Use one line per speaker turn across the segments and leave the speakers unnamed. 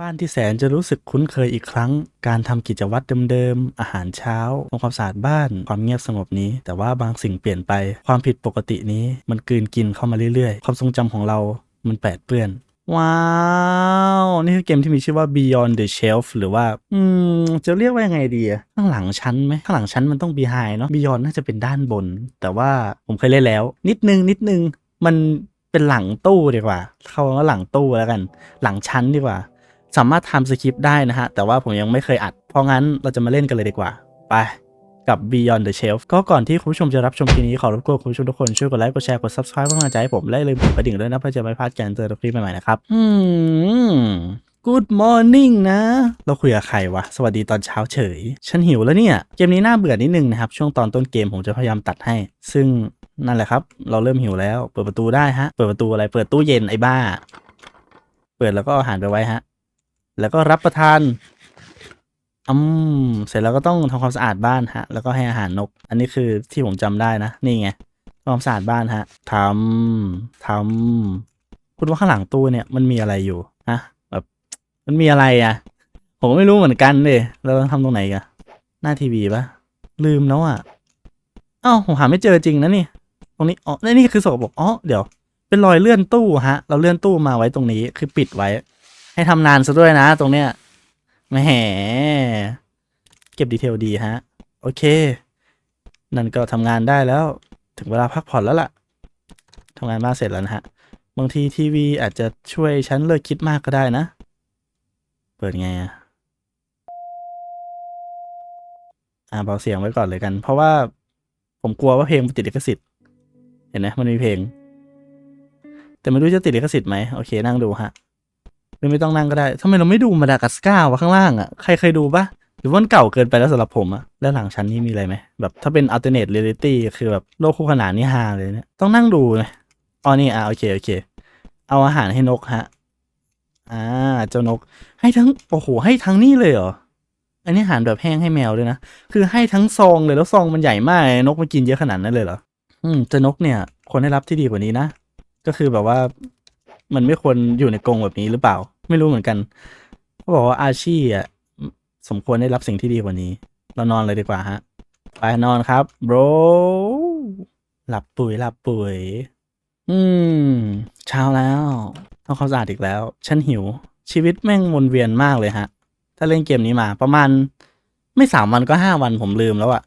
บ้านที่แสนจะรู้สึกคุ้นเคยอีกครั้ง การทำกิจวัตรเดิมๆ อาหารเช้าทำความสะอาดบ้าน ความเงียบสงบนี้ แต่ว่าบางสิ่งเปลี่ยนไป ความผิดปกตินี้มันกลืนกินเข้ามาเรื่อยๆ ความทรงจำของเรา มันแปดเปื้อน ว้าว นี่คือเกมที่มีชื่อว่า Beyond the Shelf หรือว่า อืม จะเรียกว่ายังไงดี ข้างหลังชั้นไหม ข้างหลังชั้นมันต้อง behind เนาะ Beyond น่าจะเป็นด้านบน แต่ว่าผมเคยเล่นแล้ว นิดนึง นิดนึง มันเป็นหลังตู้ดีกว่า เขาว่าหลังตู้แล้วกัน หลังชั้นดีกว่า สามารถทำสคริปต์ได้นะฮะ แต่ว่าผมยังไม่เคยอัด เพราะงั้นเราจะมาเล่นกันเลยดีกว่า ไปกับ Beyond the Shelf ก็ก่อนที่คุณผู้ชมจะรับชมคลิปนี้ ขอรบกวนคุณผู้ชมทุกคน ช่วยกดไลค์ กดแชร์ กด subscribe เพื่อเป็นกำลังใจให้ผม และอย่าลืมกดกระดิ่งด้วยนะ เพื่อจะไม่พลาดการเจอคลิปใหม่ๆนะครับ อืม Good morning นะ เราคุยกับใครวะ สวัสดีตอนเช้าเฉย ฉันหิวแล้วเนี่ย เกมนี้น่าเบื่อนิดนึงนะครับ ช่วงตอนต้นเกมผมจะพยายามตัดให้ ซึ่งนั่นแหละครับ เราเริ่มหิวแล้ว เปิดประตูได้ฮะ เปิดประตูอะไร เปิดตู้เย็นไอ้บ้า เปิดแล้วก็อาหารไปไว้ฮะ แล้วก็รับประทานอืมเสร็จแล้วก็ต้องทำความสะอาดบ้านฮะ แล้วก็ให้อาหารนก อันนี้คือที่ผมจำได้นะ นี่ไงทำความสะอาดบ้านฮะทำทำคุณว่าข้างหลังตู้เนี่ยมันมีอะไรอยู่ฮะแบบมันมีอะไรอะ ผมก็ไม่รู้เหมือนกันเลยเราต้องทำตรงไหนกันหน้าทีวีปะลืมแล้วอะอ้าวผมหาไม่เจอจริงนะนี่ ตรงนี้อ๋อนี่คือสกปรกอ๋อเดี๋ยว เป็นรอยเลื่อนตู้ฮะ เราเลื่อนตู้มาไว้ตรงนี้คือปิดไว้ ให้ทำนานซะด้วยนะตรงเนี้ยแหมเก็บดีเทลดีฮะ โอเค นั่นก็ทำงานได้แล้ว ถึงเวลาพักผ่อนแล้วล่ะทำงานบ้านเสร็จแล้วนะฮะ บางทีทีวีอาจจะช่วยฉันเลิกคิดมากก็ได้นะ เปิดไงอะอ่าเบาเสียงไว้ก่อนเลยกัน เพราะว่าผมกลัวว่าเพลงติดลิขสิทธิ์ เห็นไหมมันมีเพลง แต่ไม่รู้จะติดลิขสิทธิ์ไหมโอเคนั่งดูฮะ รือไม่ต้องนั่งก็ได้ทำไมเราไม่ดูมาดากัสการ์วะข้างล่างอะใครเคยดูปะหรือว่ามันเก่าเกินไปแล้วสำหรับผมอะแล้วหลังชั้นนี้มีอะไรไหมแบบถ้าเป็น alternate reality คือแบบโลกคู่ขนานนี่ฮาเลยเนี่ยต้องนั่งดูไหมอ๋อนี่อะโอเคโอเค เอาอาหารให้นกฮะอ่าเจ้านก ให้ทั้งโอ้โหให้ทั้งนี่เลยเหรออันนี้อาหารแบบแห้งให้แมวด้วยนะคือให้ทั้งซองเลยแล้วซองมันใหญ่มากนกมันกินเยอะขนาดนั้นเลยเหรออืมเจ้านกเนี่ยควรได้รับที่ดีกว่านี้นะก็คือแบบว่า มันไม่ควรอยู่ในกรงแบบนี้หรือเปล่า ไม่รู้เหมือนกันเขาบอกว่าอาชีอะสมควรได้รับสิ่งที่ดีกว่านี้ เรานอนเลยดีกว่าฮะ ไปนอนครับโบรหลับปุ๋ยหลับปุ๋ย อืม เช้าแล้วทำควาสะอาดอีกแล้ว ฉันหิว ชีวิตแม่งวนเวียนมากเลยฮะ ถ้าเล่นเกมนี้มาประมาณ ไม่สามวันก็ห้าวันผมลืมแล้วอะ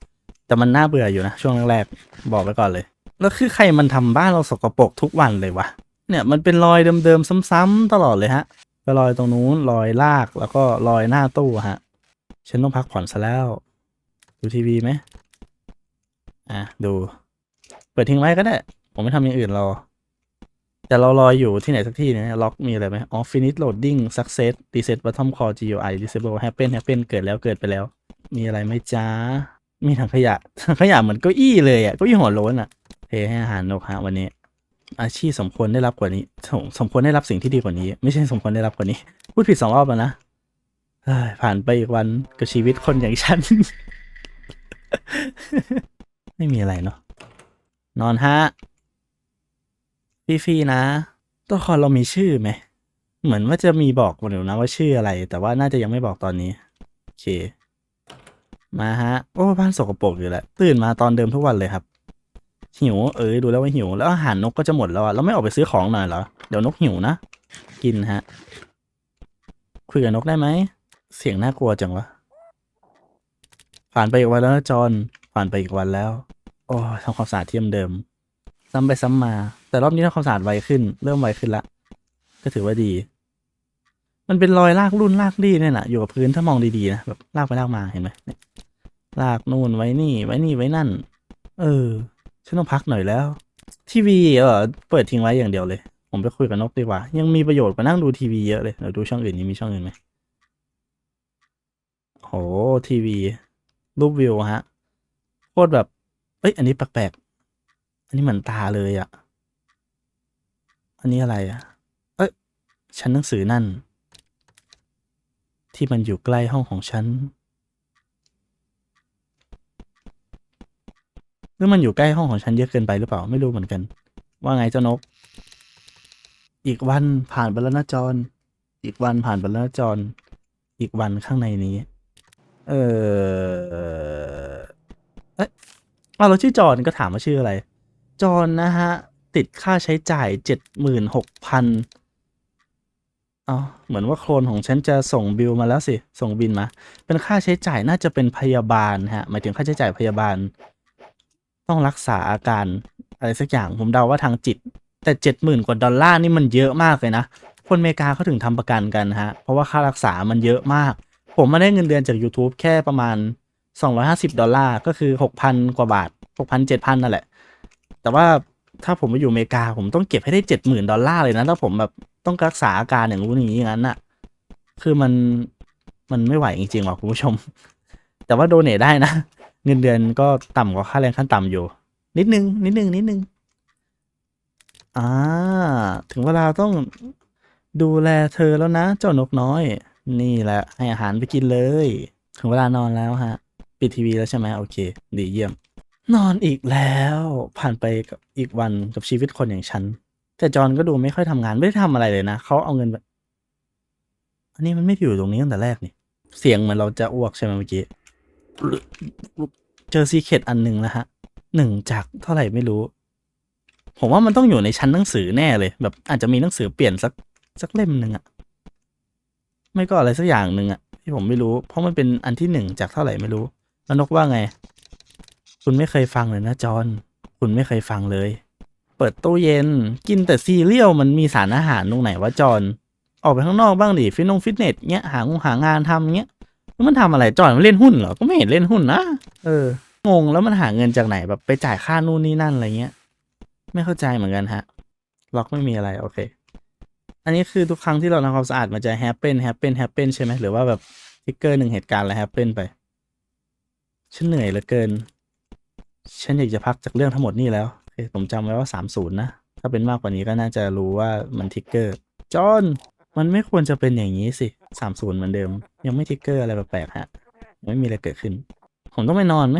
แต่มันน่าเบื่ออยู่นะ ช่วงแรกๆ บอกไว้ก่อนเลย แล้วคือใครมันทำบ้านเราสกปรกทุกวันเลยวะเนี่ยมันเป็นรอยเดิมๆ ซ้ำๆตลอดเลยฮะ ก็รอยตรงนู้นรอยลากแล้วก็รอยหน้าตู้ฮะ ฉันต้องพักผ่อนซะแล้ว ดูทีวีไหมอะดู เปิดทิ้งไว้ก็ได้ ผมไม่ทำอย่างอื่นรอ แต่เรารออยู่ที่ไหนสักที่เนี่ยล็อกมีอะไรไหมอ๋อ finish loading success reset bottom core GUI disable happen happen เกิดแล้วเกิดไปแล้ว มีอะไรไหมจ้ามีถังขยะถังขยะเหมือนเก้าอี้เลยอะเก้าอี้หัวโล้นอะเทให้อาหารนกฮะวันนี้ อาชีพสมควรได้รับกว่านี้สมสมควรได้รับสิ่งที่ดีกว่านี้ ไม่ใช่สมควรได้รับกว่านี้ พูดผิดสองรอบแล้วนะผ่านไปอีกวันกับชีวิตคนอย่างฉัน ไม่มีอะไรเนาะนอนฮะฟรีๆนะตัวละครเรามีชื่อไหม เหมือนว่าจะมีบอกมาอยู่นะว่าชื่ออะไร แต่ว่าน่าจะยังไม่บอกตอนนี้โอเคมาฮะ โอ้บ้านสกปรกอยู่แล้วตื่นมาตอนเดิมทุกวันเลยครับ หิวเออดูแล้วว่าหิว แล้วอาหารนกก็จะหมดแล้วอะเราไม่ออกไปซื้อของหน่อยเหรอ เดี๋ยวนกหิวนะ กินฮะ คุยกับนกได้ไหม เสียงน่ากลัวจังวะ ผ่านไปอีกวันแล้วนะจอนผ่านไปอีกวันแล้ว โอ้ทำความสะอาดเที่เดิม ซ้ำไปซ้ำมา แต่รอบนี้ทำความสะอาดไวขึ้น เริ่มไวขึ้นละ ก็ถือว่าดี มันเป็นรอยลากรุ่นลากรี่เนี่ยนะอยู่กับพื้นถ้ามองดีๆนะ แบบลากไปลากมาเห็นไหมลากนู่นไว้นี่ ไว้นี่ไว้นั่น เออ ฉันต้องพักหน่อยแล้ว ทีวีเออเปิดทิ้งไว้อย่างเดียวเลย ผมไปคุยกับนกดีกว่า ยังมีประโยชน์กว่านั่งดูทีวีเยอะเลยเดี๋ยวดูช่องอื่นนี้มีช่องอื่นไหมโหทีวี รูปวิวฮะโคตรแบบ เอ้ย อันนี้แปลกๆอันนี้เหมือนตาเลยอะ่ะ อันนี้อะไรอะ่ะ เอ้ย ชั้นหนังสือนั่น ที่มันอยู่ใกล้ห้องของฉัน หรือมันอยู่ใกล้ห้องของฉันเยอะเกินไปหรือเปล่าไม่รู้เหมือนกัน ว่าไงเจ้านก อีกวันผ่านไปแล้วนะจอนอีกวันผ่านไปแล้วจอนอีกวันข้างในนี้ เออเอ๊ะอ้าเราชื่อจอนก็ถามว่าชื่ออะไร จอนนะฮะ ติดค่าใช้จ่ายเจ็ดหมื่นหกพันอ๋อเหมือนว่าโคลนของฉันจะส่งบิลมาแล้วสิ ส่งบินมา เป็นค่าใช้จ่ายน่าจะเป็นพยาบาลฮะ หมายถึงค่าใช้จ่ายพยาบาล ต้องรักษาอาการอะไรสักอย่างผมเดาว่าทางจิต แต่เจ็ดหมื่นกว่าดอลลาร์นี่มันเยอะมากเลยนะ คนอเมริกาเขาถึงทำประกันกันฮะ เพราะว่าค่ารักษามันเยอะมาก ผมมาได้เงินเดือนจาก YouTube แค่ประมาณ 250 ดอลลาร์ก็คือ 6,000 กว่าบาท 6,000 7,000 นั่นแหละ แต่ว่าถ้าผมมาอยู่อเมริกาผมต้องเก็บให้ได้ 70,000 ดอลลาร์เลยนะถ้าผมแบบต้องรักษาอาการอย่างนู้นี้อย่างนั้นน่ะ คือมันมันไม่ไหวจริงๆว่ะคุณผู้ชม แต่ว่าโดเนทได้นะ เงินเดือนก็ต่ำกว่าค่าแรงขั้นต่ำอยู่ นิดนึง นิดนึง นิดนึง อ่า ถึงเวลาต้องดูแลเธอแล้วนะ เจ้านกน้อย นี่แหละให้อาหารไปกินเลย ถึงเวลานอนแล้วฮะ ปิดทีวีแล้วใช่ไหมโอเค ดีเยี่ยม นอนอีกแล้ว ผ่านไปกับอีกวันกับชีวิตคนอย่างฉัน แต่จอห์นก็ดูไม่ค่อยทำงานไม่ได้ทำอะไรเลยนะเขาเอาเงินอันนี้มันไม่ได้อยู่ตรงนี้ตั้งแต่แรกนี่ เสียงเหมือนเราจะอ้วกใช่ไหมเมื่อกี้ เจอซีเคดอันหนึ่งแล้วฮะหนึ่งจากเท่าไหร่ไม่รู้ ผมว่ามันต้องอยู่ในชั้นหนังสือแน่เลย แบบอาจจะมีหนังสือเปลี่ยนสักสักเล่มหนึ่งอะไม่ก็อะไรสักอย่างหนึ่งอะที่ผมไม่รู้ เพราะมันเป็นอันที่หนึ่งจากเท่าไหร่ไม่รู้ แล้วนกว่าไง คุณไม่เคยฟังเลยนะจอนคุณไม่เคยฟังเลย เปิดตู้เย็น กินแต่ซีเรียลมันมีสารอาหารตรงไหนวะจอนออกไปข้างนอกบ้างดิฟิตนงฟิตเนสเงี้ยหางงหางานทำเงี้ย แล้วมันทำอะไรจอห์นมันเล่นหุ้นเหรอก็ไม่เห็นเล่นหุ้นนะเอองงแล้วมันหาเงินจากไหนแบบไปจ่ายค่านู่นนี่นั่นอะไรเงี้ย ไม่เข้าใจเหมือนกันฮะล็อกไม่มีอะไรโอเค อันนี้คือทุกครั้งที่เราทำความสะอาดมันจะแฮปเป n นแฮปเป n นแฮปเป n ใช่ไหมหรือว่าแบบทิกเกอร์หนึ่งเหตุการณ์แล้วแฮปเป n ไปฉันเหนื่อยเหลือเกิน ฉันอยากจะพักจากเรื่องทั้งหมดนี่แล้วโอเคผมจำไว้ว่าสามศูนย์นะ ถ้าเป็นมากกว่านี้ก็น่าจะรู้ว่ามันทิกเกอร์จอห์น มันไม่ควรจะเป็นอย่างนี้สิสามศูนย์เหมือนเดิม ยังไม่ทิกเกอร์อะไรแปลกๆฮะ ยังไม่มีอะไรเกิดขึ้น ผมต้องไปนอนไหม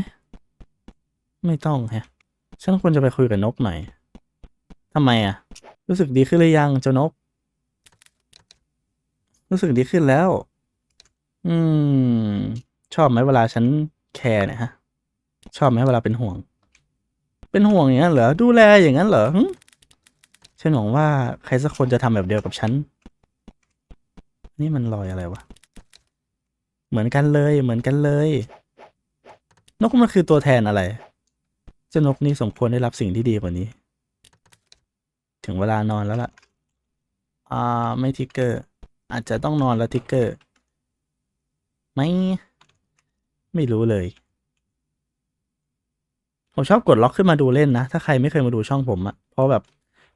ไม่ต้องฮะ ฉันควรจะไปคุยกับนกหน่อยทำไมอะ รู้สึกดีขึ้นหรือยังเจ้านก รู้สึกดีขึ้นแล้ว อืม ชอบไหมเวลาฉันแคร์เนี่ยฮะ ชอบไหมเวลาเป็นห่วง เป็นห่วงอย่างนั้นเหรอ ดูแลอย่างนั้นเหรอฉันหวังว่าใครสักคนจะทำแบบเดียวกับฉัน นี่มันรอยอะไรวะ เหมือนกันเลย เหมือนกันเลย นกมันคือตัวแทนอะไร เจ้านกนี่สมควรได้รับสิ่งที่ดีกว่านี้ ถึงเวลานอนแล้วล่ะ อ่า ไม่ทิกเกอร์ อาจจะต้องนอนแล้วทิกเกอร์ ไม่ ไม่รู้เลย ผมชอบกดล็อกขึ้นมาดูเล่นนะ ถ้าใครไม่เคยมาดูช่องผมอะเพราะแบบ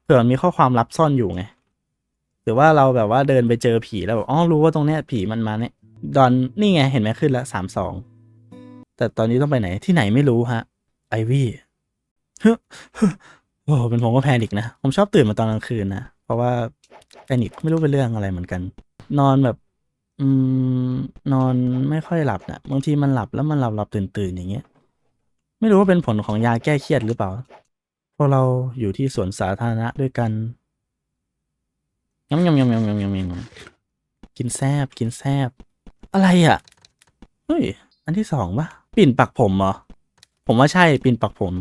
เผื่อมีข้อความลับซ่อนอยู่ไง หรือว่าเราแบบว่าเดินไปเจอผีแล้วแบบอ๋อรู้ว่าตรงเนี้ยผีมันมาเนี่ยดอนนี่ไงเห็นไหมขึ้นละสามสองแต่ตอนนี้ต้องไปไหนที่ไหนไม่รู้ฮะ ไอวี่เฮ้ยโอ้เป็นผมก็แพนิกนะ ผมชอบตื่นมาตอนกลางคืนนะ เพราะว่าแพนิกไม่รู้เป็นเรื่องอะไรเหมือนกัน นอนแบบ อืม นอนไม่ค่อยหลับนะบางทีมันหลับแล้วมันหลับหลับตื่นตื่นอย่างเงี้ย ไม่รู้ว่าเป็นผลของยาแก้เครียดหรือเปล่าพวกเราอยู่ที่สวนสาธารณะด้วยกัน ยำยำยำยำยำยำยำกินแซบกินแซบอะไรอะ เฮ้ย อันที่สองปะปิ่นปักผมเหรอ ผมว่าใช่ปิ่นปักผม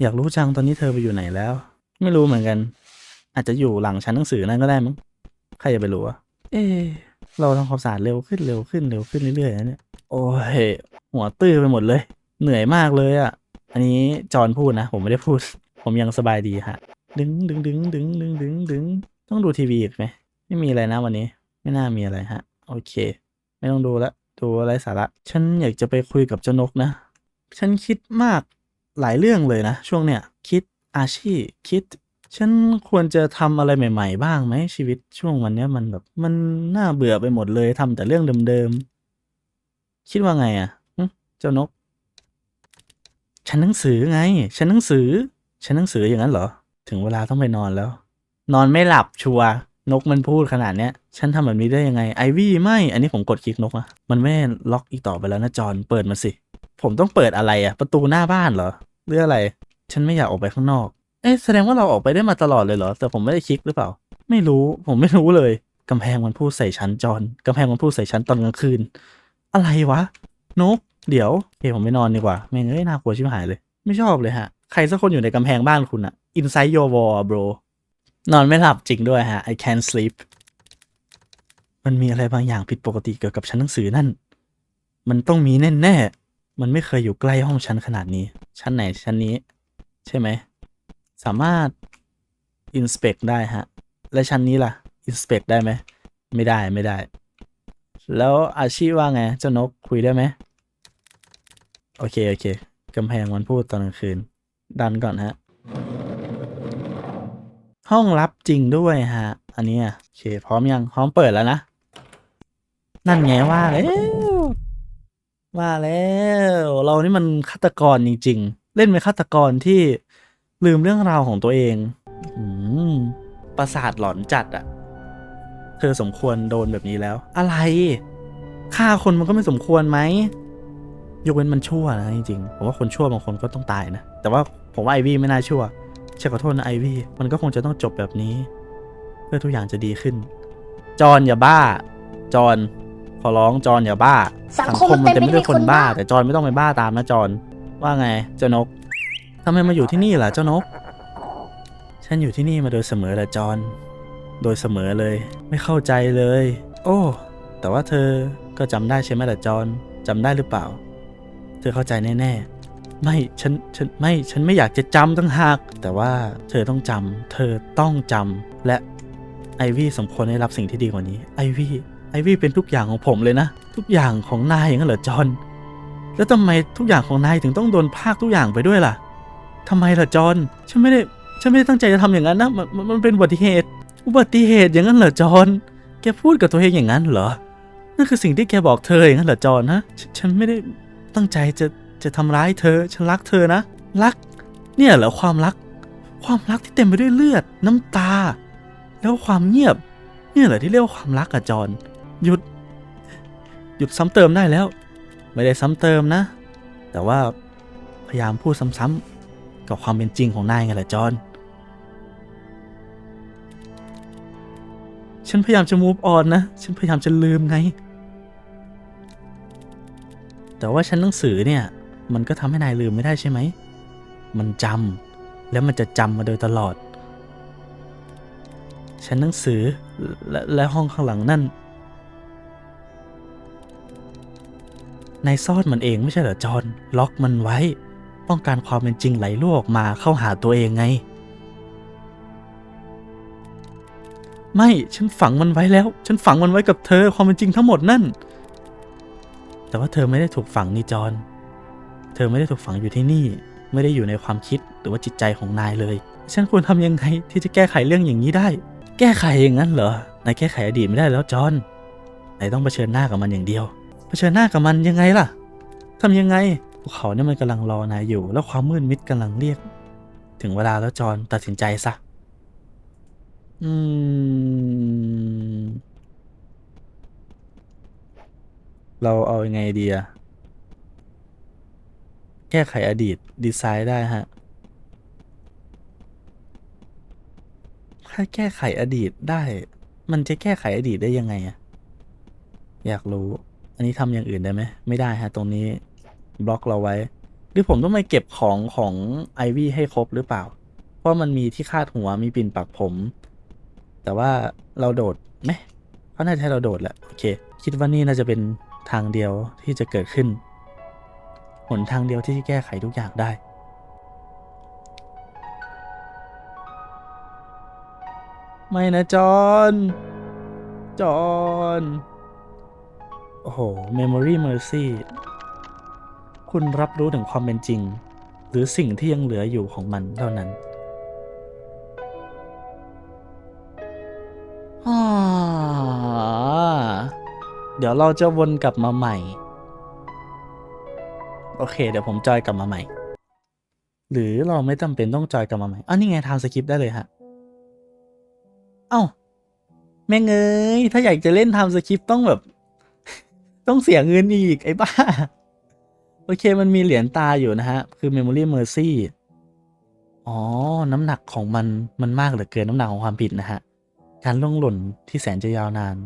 อยากรู้จังตอนนี้เธอไปอยู่ไหนแล้ว ไม่รู้เหมือนกัน อาจจะอยู่หลังชั้นหนังสือนั่นก็ได้มั้ง ใครจะไปรู้อะเอะเราทำความสะอาดเร็วขึ้นเร็วขึ้นเร็วขึ้นเรื่อยๆนะเนี่ย โอ้ย หัวตื้อไปหมดเลย เหนื่อยมากเลยอะอันนี้จอห์นพูดนะ ผมไม่ได้พูด ผมยังสบายดีฮะ ดึงดึงดึงดึงดึงดึงดึง ต้องดูทีวีอีกไหม ไม่มีอะไรนะวันนี้ ไม่น่ามีอะไรฮะ โอเค ไม่ต้องดูละดูอะไรสาระ ฉันอยากจะไปคุยกับเจ้านกนะ ฉันคิดมากหลายเรื่องเลยนะ ช่วงเนี้ยคิดอาชีพคิด ฉันควรจะทำอะไรใหม่ ๆ บ้างไหมชีวิตช่วงวันเนี้ยมันแบบมันน่าเบื่อไปหมดเลยทำแต่เรื่องเดิมๆคิดว่าไงอะ่ะเจ้านก ฉันหนังสือไง ฉันหนังสือ ฉันหนังสืออย่างนั้นเหรอ ถึงเวลาต้องไปนอนแล้ว นอนไม่หลับชัวร์นกมันพูดขนาดเนี้ย ฉันทำแบบนี้ได้ยังไงไอวี่ไม่ อันนี้ผมกดคลิกนกอะมันไม่ล็อกอีกต่อไปแล้วนะจอนเปิดมาสิ ผมต้องเปิดอะไรอะประตูหน้าบ้านเหรอหรืออะไร ฉันไม่อยากออกไปข้างนอก เอ๊ะแสดงว่าเราออกไปได้มาตลอดเลยเหรอ แต่ผมไม่ได้คลิกหรือเปล่า ไม่รู้ผมไม่รู้เลยกำแพงมันพูดใส่ฉันจอนกำแพงมันพูดใส่ฉันตอนกลางคืน อะไรวะ นก เดี๋ยวโอเคผมไม่นอนดีกว่าแม่งเอ้ยน่ากลัวชิบหายเลย ไม่ชอบเลยฮะ ใครสักคนอยู่ในกำแพงบ้านคุณอะ inside your wall bro นอนไม่หลับจริงด้วยฮะ I can't sleep มันมีอะไรบางอย่างผิดปกติเกี่ยวกับชั้นหนังสือนั่น มันต้องมีแน่ๆมันไม่เคยอยู่ใกล้ห้องชั้นขนาดนี้ ชั้นไหนชั้นนี้ ใช่ไหม สามารถ inspect ได้ฮะ และชั้นนี้ล่ะ inspect ได้ไหม ไม่ได้ไม่ได้ แล้วอาชีพว่าไง เจ้านกคุยได้ไหม โอเค โอเคกำแพงมันพูดตอนกลางคืน ดันก่อนฮะ ห้องลับจริงด้วยฮะ อันนี้โอเค พร้อมยัง พร้อมเปิดแล้วนะ นั่นไงว่าแล้วว่าแล้ว เรานี่มันฆาตกรจริง ๆ เล่นเป็นฆาตกรที่ลืมเรื่องราวของตัวเองอืมประสาทหลอนจัดอะเธอสมควรโดนแบบนี้แล้ว อะไรฆ่าคนมันก็ไม่สมควรไหมยกเว้นมันชั่วนะจริงๆผมว่าคนชั่วบางคนก็ต้องตายนะ แต่ว่าผมว่าไอวี่ไม่น่าชั่ว ใช่ขอโทษนะไอวี่มันก็คงจะต้องจบแบบนี้ เพื่อทุกอย่างจะดีขึ้น จอนอย่าบ้า จอนขอร้องจอนอย่าบ้า
สังคมมันเต็มไปด้วยคนบ้า
แต่จอนไม่ต้องไปบ้าตามนะจอนว่าไง เจ้านกทำไมมาอยู่ที่นี่ล่ะเจ้านก ฉันอยู่ที่นี่มาโดยเสมอแหละจอนโดยเสมอเลย ไม่เข้าใจเลย โอ้ แต่ว่าเธอก็จำได้ใช่ไหมล่ะจอนจำได้หรือเปล่า เธอเข้าใจแน่ๆ ไม่ฉันฉันไม่ฉันไม่อยากจะจำตั้งหาก แต่ว่าเธอต้องจำเธอต้องจำและไอวี่สมควรได้รับสิ่งที่ดีกว่านี้ไอวี่ไอวี่เป็นทุกอย่างของผมเลยนะ ทุกอย่างของนายอย่างนั้นเหรอจอนแล้วทำไมทุกอย่างของนายถึงต้องโดนพากทุกอย่างไปด้วยล่ะทำไมล่ะจอนฉันไม่ได้ฉันไม่ได้ตั้งใจจะทำอย่างนั้นนะมันมันเป็นอุบัติเหตุ อุบัติเหตุอย่างนั้นเหรอจอนแกพูดกับตัวเองอย่างนั้นเหรอนั่นคือสิ่งที่แกบอกเธออย่างนั้นเหรอจอนฮะฉฉันไม่ได้ตั้งใจจะ จะทำร้ายเธอ ฉันรักเธอนะ รัก เนี่ยเหรอความรัก ความรักที่เต็มไปด้วยเลือด น้ำตา แล้วความเงียบ เนี่ยเหรอที่เรียกว่าความรักอะจอนหยุด หยุดซ้ำเติมได้แล้ว ไม่ได้ซ้ำเติมนะ แต่ว่าพยายามพูดซ้ำๆกับความเป็นจริงของนายไงแหละจอนฉันพยายามจะ move on นะ ฉันพยายามจะลืมไง แต่ว่าชั้นหนังสือเนี่ย มันก็ทำให้นายลืมไม่ได้ใช่ไหม มันจำแล้วมันจะจำมาโดยตลอด ชั้นหนังสือและและห้องข้างหลังนั่น นายซ่อนมันเองไม่ใช่เหรอจอน ล็อกมันไว้ ป้องกันความเป็นจริงไหลรั่วออกมาเข้าหาตัวเองไง ไม่ฉันฝังมันไว้แล้ว ฉันฝังมันไว้กับเธอความเป็นจริงทั้งหมดนั่น แต่ว่าเธอไม่ได้ถูกฝังนี่จอน เธอไม่ได้ถูกฝังอยู่ที่นี่ ไม่ได้อยู่ในความคิดหรือว่าจิตใจของนายเลย ฉันควรทำยังไงที่จะแก้ไขเรื่องอย่างนี้ได้ แก้ไขอย่างนั้นเหรอนายแก้ไขอดีตไม่ได้แล้วจอนนายต้องเผชิญหน้ากับมันอย่างเดียวเผชิญหน้ากับมันยังไงล่ะทำยังไงภูเขาเนี่ยมันกำลังรอนายอยู่ แล้วความมืดมิดกำลังเรียก ถึงเวลาแล้วจอนตัดสินใจซะอืมเราเอายังไงดีอะ ก้ไขอดีตดีไซน์ได้ฮะ ถ้าแก้ไขอดีตได้ มันจะแก้ไขอดีตได้ยังไงอะอยากรู้ อันนี้ทำอย่างอื่นได้ไหม ไม่ได้ฮะ ตรงนี้บล็อกเราไว้ หรือผมต้องไปเก็บของของไอวี่ให้ครบหรือเปล่า เพราะมันมีที่คาดหัวมีปิ่นปักผม แต่ว่าเราโดดไหมเขาน่าจะให้เราโดดแหละ โอเค คิดว่านี่น่าจะเป็นทางเดียวที่จะเกิดขึ้น หนทางเดียวที่จะแก้ไขทุกอย่างได้ ไม่นะจอนจอนโอ้โห Memory Mercy คุณรับรู้ถึงความเป็นจริง หรือสิ่งที่ยังเหลืออยู่ของมันเท่านั้นอ่าเดี๋ยวเราจะวนกลับมาใหม่ โอเค เดี๋ยวผมจอยกลับมาใหม่ หรือเราไม่จำเป็นต้องจอยกลับมาใหม่อ้าวนี่ไงทางสคริปต์ได้เลยฮะ เอ้า แม่งเอ้ย ถ้าอยากจะเล่นทำสคริปต์ต้องแบบ ต้องเสียเงินอีก ไอ้บ้า โอเคมันมีเหรียญตาอยู่นะฮะ คือ Memory Mercy อ๋อ น้ำหนักของมันมันมากเหลือเกินน้ำหนักของความผิดนะฮะ การล่วงหล่นที่แสนจะยาวนาน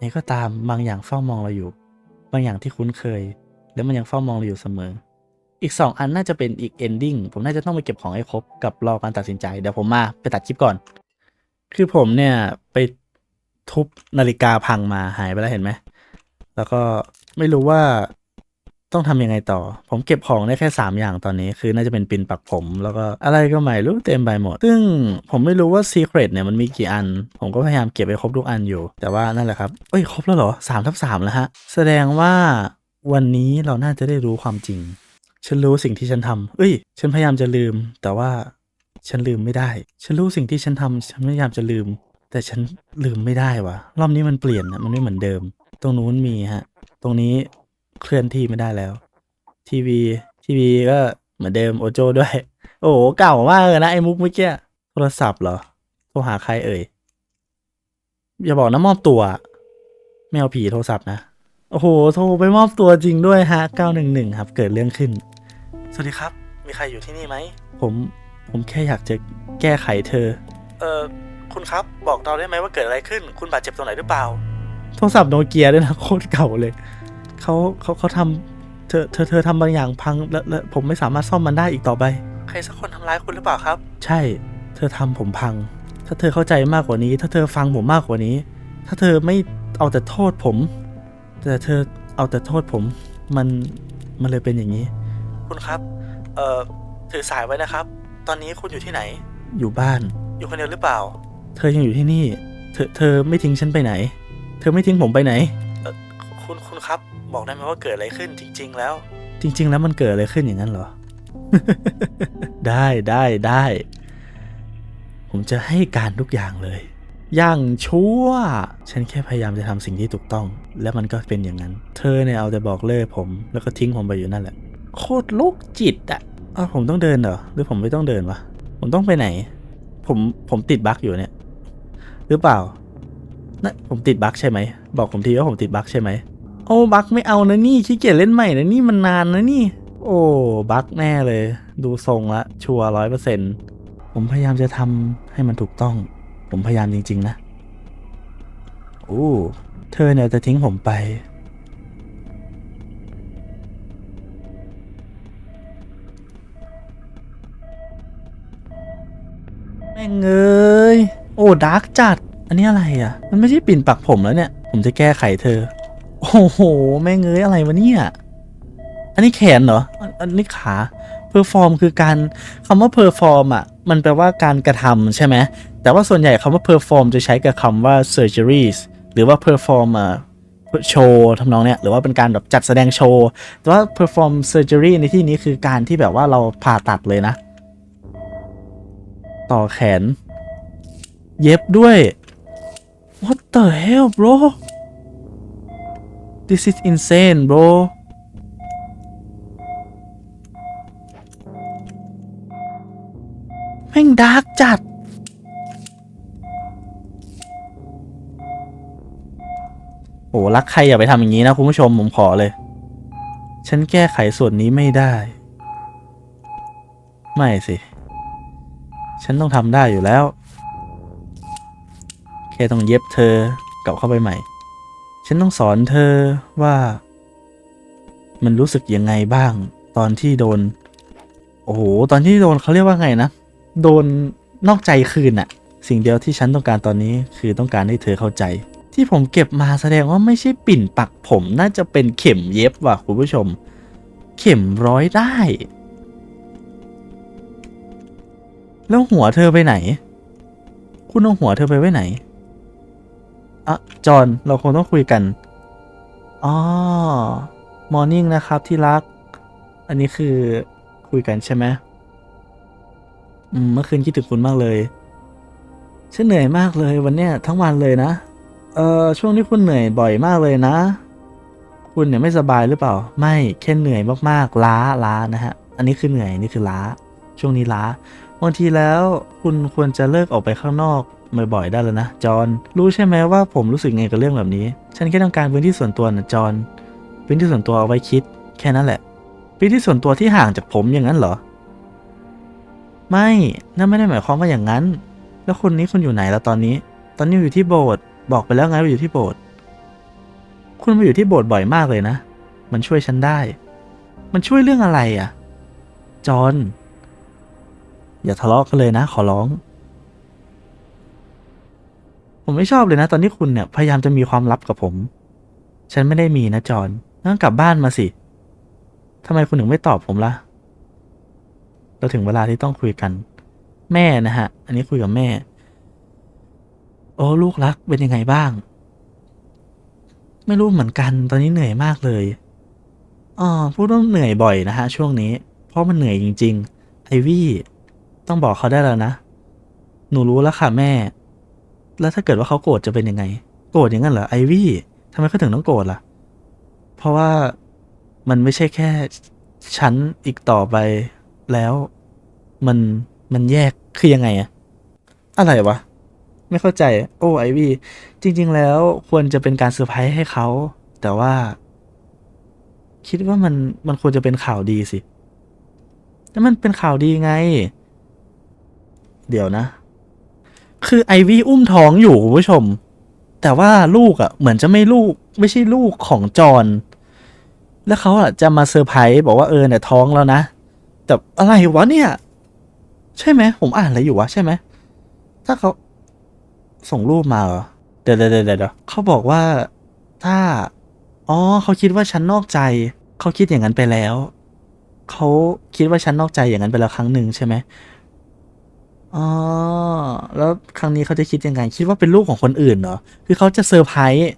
นี่ก็ตามบางอย่างเฝ้ามองเราอยู่ บางอย่างที่คุ้นเคย แล้วมันยังเฝ้ามองเราอยู่เสมอ อีก 2 อันน่าจะเป็นอีก ending ผมน่าจะต้องไปเก็บของให้ครบกับรอการตัดสินใจ เดี๋ยวผมมาไปตัดคลิปก่อน คือผมเนี่ยไปทุบนาฬิกาพังมาหายไปแล้วเห็นไหม แล้วก็ไม่รู้ว่าต้องทำยังไงต่อ ผมเก็บของได้แค่ 3 อย่างตอนนี้ คือน่าจะเป็นปินปักผม แล้วก็อะไรก็ไม่รู้เต็มไปหมด ซึ่งผมไม่รู้ว่า Secret เนี่ยมันมีกี่อัน ผมก็พยายามเก็บไปครบทุกอันอยู่ แต่ว่านั่นแหละครับ เอ้ย ครบแล้วเหรอ3ทับ3แล้วฮะ แสดงว่า วันนี้เราน่าจะได้รู้ความจริง ฉันรู้สิ่งที่ฉันทำเอ้ย ฉันพยายามจะลืม แต่ว่าฉันลืมไม่ได้ ฉันรู้สิ่งที่ฉันทำฉันพยายามจะลืม แต่ฉันลืมไม่ได้วะรอบนี้มันเปลี่ยนนะมันไม่เหมือนเดิม ตรงนู้นมีฮะ ตรงนี้เคลื่อนที่ไม่ได้แล้ว ทีวี ทีวีก็เหมือนเดิมโอโจด้วย โอ้โหเก่ามากเลยนะไอ้มุกเมื่อกี้โทรศัพท์เหรอโทรหาใครเอ่ยอย่าบอกนะมอบตัว ไม่เอาผีโทรศัพท์นะ โอ้โห โทรไปมอบตัวจริงด้วยฮะ 911 ครับ เกิดเรื่องขึ้น สวัสดีครับ มีใครอยู่ที่นี่ไหม ผม ผมแค่อยากจะแก้ไขเธอ เออคุณครับ บอกเราได้ไหมว่าเกิดอะไรขึ้น คุณบาดเจ็บตรงไหนหรือเปล่า โทรศัพท์โนเกียด้วยนะ โคตรเก่าเลย เขาเขาเขาทำเธอ เธอ เธอทำบางอย่างพังแล้วแล้วผมไม่สามารถซ่อมมันได้อีกต่อไป ใครสักคนทำร้ายคุณหรือเปล่าครับ ใช่ เธอทำผมพัง ถ้าเธอเข้าใจมากกว่านี้ ถ้าเธอฟังผมมากกว่านี้ ถ้าเธอไม่เอาแต่โทษผม แต่เธอเอาแต่โทษผม มัน มันเลยเป็นอย่างนี้ คุณครับ เอ่อ ถือสายไว้นะครับ ตอนนี้คุณอยู่ที่ไหน อยู่บ้าน อยู่คนเดียวหรือเปล่า เธอยังอยู่ที่นี่ เธอ เธอไม่ทิ้งฉันไปไหน เธอไม่ทิ้งผมไปไหน เออคุณ คุณครับ บอกได้ไหมว่าเกิดอะไรขึ้นจริง ๆ แล้ว จริง ๆ แล้วมันเกิดอะไรขึ้นอย่างนั้นเหรอ ได้ได้ได้ ผมจะให้การทุกอย่างเลย อย่างชั่ว ฉันแค่พยายามจะทำสิ่งที่ถูกต้อง และมันก็เป็นอย่างนั้น เธอเนี่ยเอาแต่บอกเลิกผม แล้วก็ทิ้งผมไปอยู่นั่นแหละ โคตรโรคจิตอะอ้าวผมต้องเดินเหรอ หรือผมไม่ต้องเดินวะ ผมต้องไปไหน ผมผมติดบั๊กอยู่เนี่ย หรือเปล่านะผมติดบั๊กใช่ไหม บอกผมทีว่าผมติดบั๊กใช่ไหมโอ้บั๊กไม่เอานะนี่ขี้เกียจเล่นใหม่นะนี่มันนานนะนี่ โอ้บั๊กแน่เลย ดูทรงละชัวร้อยเปอร์เซ็นผมพยายามจะทำให้มันถูกต้อง ผมพยายามจริง ๆ นะ โอ้ เธอเนี่ยจะทิ้งผมไป แม่งเอ้ย โอ้ดาร์กจัด อันนี้อะไรอะ มันไม่ใช่ปิ่นปักผมแล้วเนี่ย ผมจะแก้ไขเธอ โอ้โห แม่งเอ้ยอะไรวะเนี่ย อันนี้แขนเหรอ อันนี้ขาเพอร์ฟอร์มคือการคำว่าเพอร์ฟอร์มอะ มันแปลว่าการกระทำใช่ไหม แต่ว่าส่วนใหญ่คำว่า perform จะใช้กับคำว่า surgeries หรือว่า perform อะโชว์ทำนองเนี้ยหรือว่าเป็นการแบบจัดแสดงโชว์ แต่ว่า perform surgery ในที่นี้คือการที่แบบว่าเราผ่าตัดเลยนะ ต่อแขน เย็บด้วย What the hell bro This is insane bro รักใครอย่าไปทำอย่างนี้นะคุณผู้ชมผมขอเลย ฉันแก้ไขส่วนนี้ไม่ได้ ไม่สิ ฉันต้องทำได้อยู่แล้วแค่ต้องเย็บเธอกลับเข้าไปใหม่ ฉันต้องสอนเธอว่า มันรู้สึกยังไงบ้าง ตอนที่โดน โอ้โห ตอนที่โดนเขาเรียกว่าไงนะ โดนนอกใจคืนอะสิ่งเดียวที่ฉันต้องการตอนนี้คือต้องการให้เธอเข้าใจ ที่ผมเก็บมาแสดงว่าไม่ใช่ปิ่นปักผมน่าจะเป็นเข็มเย็บว่ะคุณผู้ชม เข็มร้อยได้ แล้วหัวเธอไปไหน คุณเอาหัวเธอไปไว้ไหนอะจอนเราคงต้องคุยกันอ๋อมอร์นิ่งนะครับที่รัก อันนี้คือคุยกันใช่ไหมอืมเมื่อคืนคิดถึงคุณมากเลย ฉันเหนื่อยมากเลยวันเนี้ยทั้งวันเลยนะ เออช่วงนี้คุณเหนื่อยบ่อยมากเลยนะ คุณเนี่ยไม่สบายหรือเปล่า ไม่แค่เหนื่อยมากๆล้าล้านะฮะ อันนี้คือเหนื่อยนี่คือล้า ช่วงนี้ล้าบางทีแล้วคุณควรจะเลิกออกไปข้างนอกบ่อยๆได้แล้วนะจอนรู้ใช่ไหมว่าผมรู้สึกไงกับเรื่องแบบนี้ ฉันแค่ต้องการพื้นที่ส่วนตัวนะจอนพื้นที่ส่วนตัวเอาไว้คิด แค่นั้นแหละพื้นที่ส่วนตัวที่ห่างจากผมอย่างนั้นเหรอ ไม่นั่นไม่ได้หมายความว่าอย่างนั้น แล้วคนนี้คุณอยู่ไหนแล้วตอนนี้ ตอนนี้อยู่ที่โบสถ์ บอกไปแล้วไงว่าอยู่ที่โบสถ์คุณมาอยู่ที่โบสถ์บ่อยมากเลยนะ มันช่วยฉันได้ มันช่วยเรื่องอะไรอะ่ะ จอห์นอย่าทะเลาะกันเลยนะ ขอร้อง ผมไม่ชอบเลยนะ ตอนที่คุณเนี่ยพยายามจะมีความลับกับผม ฉันไม่ได้มีนะจอห์นงั้นกลับบ้านมาสิทำไมคุณถึงไม่ตอบผมล่ะเราถึงเวลาที่ต้องคุยกัน แม่นะฮะ อันนี้คุยกับแม่ โอ้ลูกรักเป็นยังไงบ้าง ไม่รู้เหมือนกันตอนนี้เหนื่อยมากเลยอ๋อพูดต้องเหนื่อยบ่อยนะฮะช่วงนี้ เพราะมันเหนื่อยจริง ๆ ไอวี่ ต้องบอกเขาได้แล้วนะ หนูรู้แล้วค่ะแม่ แล้วถ้าเกิดว่าเขาโกรธจะเป็นยังไง โกรธอย่างนั้นเหรอไอวี่ทำไมเขาถึงต้องโกรธล่ะ เพราะว่ามันไม่ใช่แค่ฉันอีกต่อไปแล้ว มันมันแยกคือยังไงอะอะไรวะ ไม่เข้าใจ โอ้ไอวี่จริง ๆ แล้วควรจะเป็นการเซอร์ไพรส์ให้เขา แต่ว่า คิดว่ามันมันควรจะเป็นข่าวดีสิแต่มันเป็นข่าวดีไง เดี๋ยวนะ คือไอวี่อุ้มท้องอยู่คุณผู้ชม แต่ว่าลูกอะ่ะ เหมือนจะไม่ลูก ไม่ใช่ลูกของจอนแล้วเขาอะจะมาเซอร์ไพรส์บอกว่าเออเนี่ยท้องแล้วนะ แต่อะไรวะเนี่ย ใช่ไหมผมอ่านอะไรอยู่วะใช่ไหมถ้าเขา ส่งรูปมาเหรอเดี๋ยวเดี๋ยวเดี๋ยวเดี๋ยวเขาบอกว่าถ้า อ๋อเขาคิดว่าฉันนอกใจ เขาคิดอย่างนั้นไปแล้ว เขาคิดว่าฉันนอกใจอย่างนั้นไปแล้วครั้งหนึ่งใช่ไหมอ๋อ แล้วครั้งนี้เขาจะคิดยังไง คิดว่าเป็นลูกของคนอื่นเหรอ คือเขาจะเซอร์ไพรส์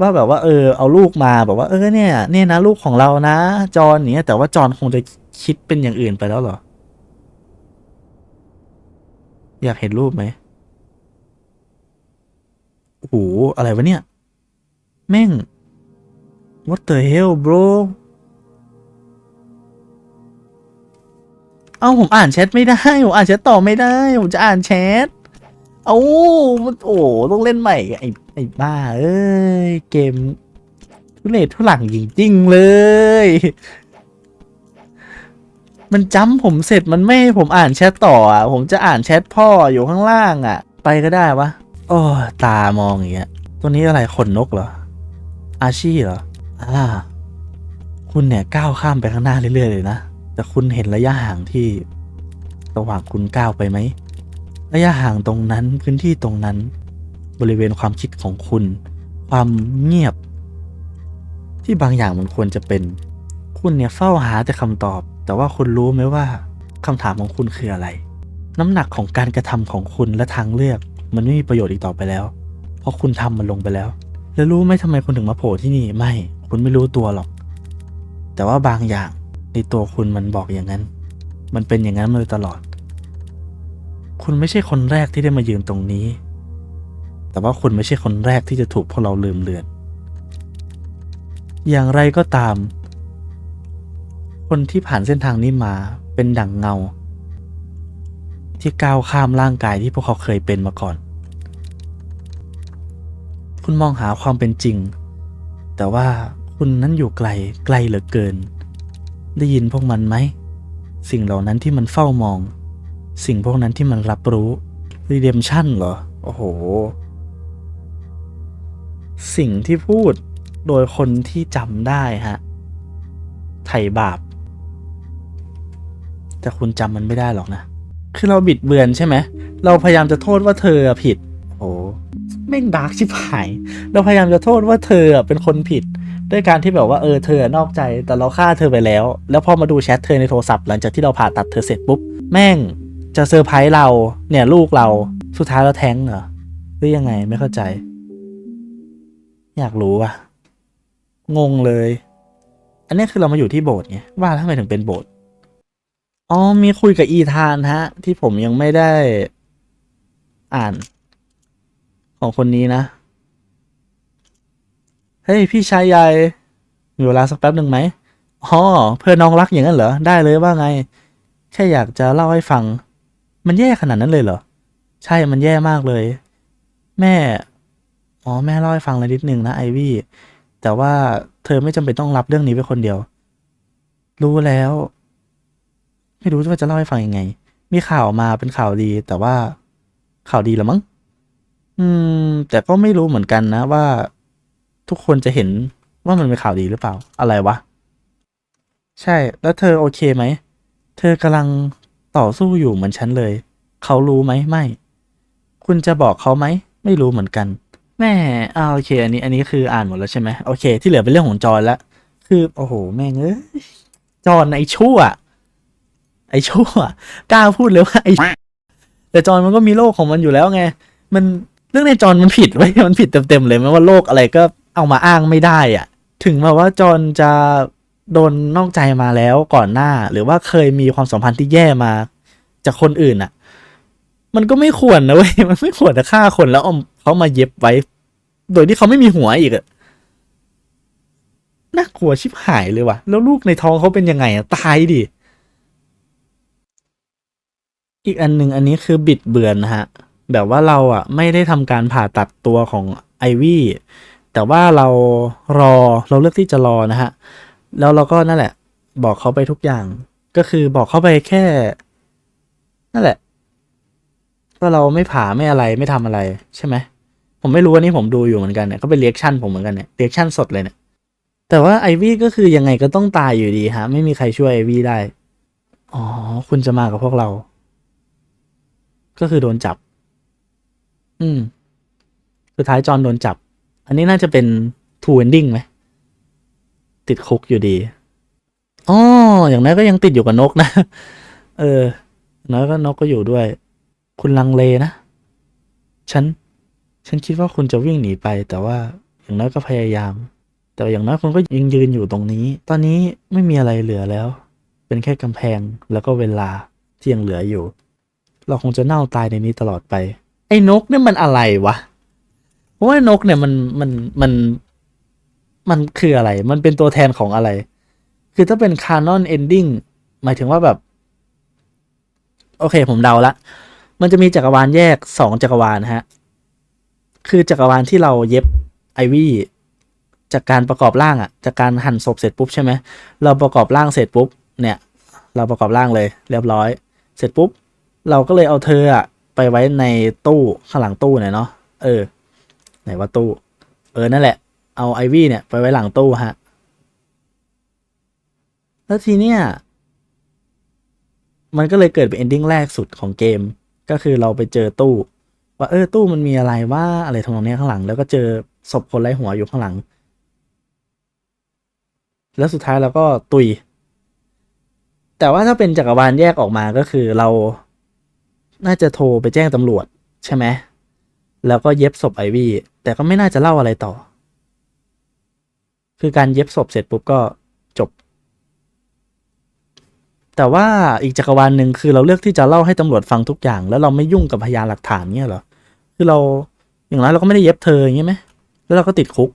ว่าแบบว่าเออเอาลูกมาแบบว่าเออเนี่ยเนี่ยนะลูกของเรานะ จอนเนี้ยแต่ว่าจอนคงจะคิดเป็นอย่างอื่นไปแล้วเหรอ อยากเห็นรูปไหม โอ้โหอะไรวะเนี่ย แม่ง what the hell bro เอาผมอ่านแชทไม่ได้ ผมอ่านแชทต่อไม่ได้ ผมจะอ่านแชท เอาโอ้ต้องเล่นใหม่ ไอ้ไอ้บ้า เอ้ย เกม ทุเรศทุหลังจริงๆเลย มันจำผมเสร็จมันไม่ให้ผมอ่านแชทต่ออะ ผมจะอ่านแชทพ่ออยู่ข้างล่างอะ ไปก็ได้วะ โอ้ตามองอย่างเงี้ย ตัวนี้อะไรขนนกเหรอ อาชีเหรอ อ่า คุณเนี่ยก้าวข้ามไปข้างหน้าเรื่อยๆเลยนะ แต่คุณเห็นระยะห่างที่ระหว่างคุณก้าวไปไหม ระยะห่างตรงนั้นพื้นที่ตรงนั้น บริเวณความคิดของคุณ ความเงียบ ที่บางอย่างมันควรจะเป็น คุณเนี่ยเฝ้าหาแต่คำตอบ แต่ว่าคุณรู้ไหมว่าคำถามของคุณคืออะไร น้ำหนักของการกระทำของคุณและทางเลือก มันไม่มีประโยชน์อีกต่อไปแล้ว เพราะคุณทำมันลงไปแล้ว แล้วรู้ไหมทำไมคุณถึงมาโผล่ที่นี่ไม่ คุณไม่รู้ตัวหรอก แต่ว่าบางอย่างในตัวคุณมันบอกอย่างนั้น มันเป็นอย่างนั้นมาโดยตลอด คุณไม่ใช่คนแรกที่ได้มายืนตรงนี้ แต่ว่าคุณไม่ใช่คนแรกที่จะถูกพวกเราลืมเลือน อย่างไรก็ตาม คนที่ผ่านเส้นทางนี้มาเป็นดั่งเงา ที่ก้าวข้ามร่างกายที่พวกเขาเคยเป็นมาก่อน คุณมองหาความเป็นจริง แต่ว่าคุณนั้นอยู่ไกลไกลเหลือเกิน ได้ยินพวกมันไหม สิ่งเหล่านั้นที่มันเฝ้ามอง สิ่งพวกนั้นที่มันรับรู้ redemption เหรอ โอ้โห สิ่งที่พูดโดยคนที่จำได้ฮะ ไถ่บาป แต่คุณจำมันไม่ได้หรอกนะ คือเราบิดเบือนใช่ไหม เราพยายามจะโทษว่าเธอผิด โอ้แม่งดาร์กชิบหาย เราพยายามจะโทษว่าเธอเป็นคนผิด ด้วยการที่แบบว่าเออเธอนอกใจแต่เราฆ่าเธอไปแล้ว แล้วพอมาดูแชทเธอในโทรศัพท์หลังจากที่เราผ่าตัดเธอเสร็จปุ๊บ แม่งจะเซอร์ไพรส์เราเนี่ยลูกเราสุดท้ายเราแท้งเหรอหรือยังไงไม่เข้าใจ อยากรู้ว่ะงงเลย อันนี้คือเรามาอยู่ที่โบสถ์ไงว่าทำไมถึงเป็นโบสถ์ อ๋อ มีคุยกับอีธานฮะ ที่ผมยังไม่ได้อ่าน ของคนนี้นะ เฮ้ย พี่ชายใหญ่มีเวลาสักแป๊บหนึ่งไหมอ๋อเพื่อนน้องรักอย่างนั้นเหรอ ได้เลยว่าไง แค่อยากจะเล่าให้ฟัง มันแย่ขนาดนั้นเลยเหรอ ใช่มันแย่มากเลย แม่ อ๋อ แม่เล่าให้ฟังเลยนิดนึงนะไอวี่ แต่ว่าเธอไม่จำเป็นต้องรับเรื่องนี้ไปคนเดียว รู้แล้ว ไม่รู้ว่าจะเล่าให้ฟังยังไง มีข่าวมาเป็นข่าวดี แต่ว่าข่าวดีหรือมั้งอืม แต่ก็ไม่รู้เหมือนกันนะว่า ทุกคนจะเห็นว่ามันเป็นข่าวดีหรือเปล่า อะไรวะ ใช่ แล้วเธอโอเคไหม เธอกำลังต่อสู้อยู่เหมือนฉันเลย เขารู้ไหมไม่ คุณจะบอกเขาไหม ไม่รู้เหมือนกัน แม่อาโอเค อันนี้ อันนี้คืออ่านหมดแล้วใช่ไหมโอเค ที่เหลือเป็นเรื่องของจอนละ คือ โอ้โห แม่งเอ้ยจอนไอชั่ว ไอชั่วกล้าพูดเลยว่าไอแต่จอนมันก็มีโลกของมันอยู่แล้วไง มันเรื่องในจอนมันผิดไว้มันผิดเต็มๆเลยไม่ว่าโลกอะไรก็เอามาอ้างไม่ได้อะถึงแมาว่าจอนจะโดนนอกใจมาแล้วก่อนหน้า หรือว่าเคยมีความสัมพันธ์ที่แย่มาจากคนอื่นอะมันก็ไม่ควรนะเว้ยมันไม่ควรจะฆ่าคนแล้วเอาเขามาเย็บไว้ โดยที่เขาไม่มีหัวอีกอะน่ากลัวชิบหายเลยว่ะ แล้วลูกในท้องเขาเป็นยังไงอะตายดิ อีกอันหนึ่งอันนี้คือบิดเบือนนะฮะ แบบว่าเราอะไม่ได้ทำการผ่าตัดตัวของไอวี่แต่ว่าเรารอเราเลือกที่จะรอนะฮะ แล้วเราก็นั่นแหละ บอกเขาไปทุกอย่าง ก็คือบอกเขาไปแค่ นั่นแหละก็เราไม่ผ่าไม่อะไรไม่ทำอะไรใช่ไหมผมไม่รู้อันนี้ผมดูอยู่เหมือนกันเนี่ยก็เป็นเรียกชั่นผมเหมือนกันเนี่ยเรียกชั่นสดเลยเนี่ย แต่ว่าไอวี่ก็คือยังไงก็ต้องตายอยู่ดีฮะ ไม่มีใครช่วยไอวี่ได้ อ๋อ คุณจะมากับพวกเรา ก็คือโดนจับ อืม สุดท้ายจอห์นโดนจับ อันนี้น่าจะเป็นทูเอนดิ้งไหม ติดคุกอยู่ดีอ๋ออย่างนั้นก็ยังติดอยู่กับนกนะ เอออย่างน้อยก็นกก็อยู่ด้วย คุณลังเลนะ ฉัน ฉันคิดว่าคุณจะวิ่งหนีไป แต่ว่าอย่างน้อยก็พยายาม แต่อย่างน้อยคุณก็ยังยืนอยู่ตรงนี้ ตอนนี้ไม่มีอะไรเหลือแล้ว เป็นแค่กำแพงแล้วก็เวลาที่ยังเหลืออยู่ เราคงจะเน่าตายในนี้ตลอดไป ไอ้นกเนี่ยมันอะไรวะเพราะว่านกเนี่ยมันมันมันมันคืออะไร มันเป็นตัวแทนของอะไร คือถ้าเป็นคานอนเอนดิ้งหมายถึงว่าแบบ โอเคผมเดาละ มันจะมีจักรวาลแยกสองจักรวาลฮะ คือจักรวาลที่เราเย็บไอวี่จากการประกอบร่างอะ จากการหั่นศพเสร็จปุ๊บใช่ไหม เราประกอบร่างเสร็จปุ๊บ เนี่ย เราประกอบร่างเลย เรียบร้อย เสร็จปุ๊บ เราก็เลยเอาเธออะไปไว้ในตู้ข้างหลังตู้หน่อยเนาะเออ ไหนว่าตู้ เออนั่นแหละ เอาไอวี่เนี่ยไปไว้หลังตู้ฮะ แล้วทีเนี้ยมันก็เลยเกิดเป็นเอนดิ้งแรกสุดของเกม ก็คือเราไปเจอตู้ ว่าเออตู้มันมีอะไรว่าอะไรทำนองเนี้ยข้างหลัง แล้วก็เจอศพคนไร้หัวอยู่ข้างหลัง แล้วสุดท้ายเราก็ตุย แต่ว่าถ้าเป็นจักรวาลแยกออกมาก็คือเรา น่าจะโทรไปแจ้งตำรวจใช่ไหมแล้วก็เย็บศพไอวี่แต่ก็ไม่น่าจะเล่าอะไรต่อ คือการเย็บศพเสร็จปุ๊บก็จบ แต่ว่าอีกจักรวาลหนึ่งคือเราเลือกที่จะเล่าให้ตำรวจฟังทุกอย่าง แล้วเราไม่ยุ่งกับพยานหลักฐานเงี้ยเหรอคือเราอย่างไรเราก็ไม่ได้เย็บเธออย่างเงี้ไหมแล้วเราก็ติดคุก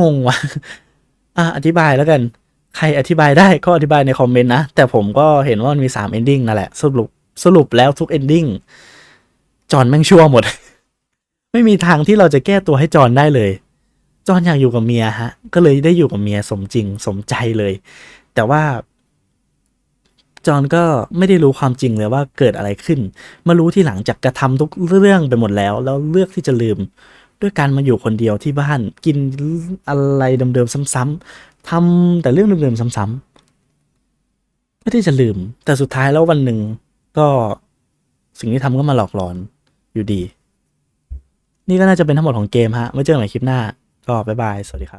งงวะอะอธิบายแล้วกัน ใครอธิบายได้ก็อธิบายในคอมเมนต์นะ แต่ผมก็เห็นว่ามันมีสามเอนดิ้งนั่นแหละสรุป สรุปแล้วทุกเอนดิ้งจอห์นแม่งชั่วหมด ไม่มีทางที่เราจะแก้ตัวให้จอห์นได้เลย จอนอยากอยู่กับเมียฮะ ก็เลยได้อยู่กับเมียสมจริงสมใจเลย แต่ว่า จอห์นก็ไม่ได้รู้ความจริงเลยว่าเกิดอะไรขึ้น มารู้ที่หลังจากกระทำทุกเรื่องไปหมดแล้ว แล้วเลือกที่จะลืม ด้วยการมาอยู่คนเดียวที่บ้าน กินอะไรเดิมๆซ้ำๆทำแต่เรื่องเดิมๆซ้ำๆเพื่อที่จะลืม แต่สุดท้ายแล้ววันหนึ่ง ก็สิ่งที่ทำก็มาหลอกหลอนอยู่ดี นี่ก็น่าจะเป็นทั้งหมดของเกมฮะไว้เจอกันใหม่คลิปหน้า ก็บ๊ายบาย สวัสดีครับ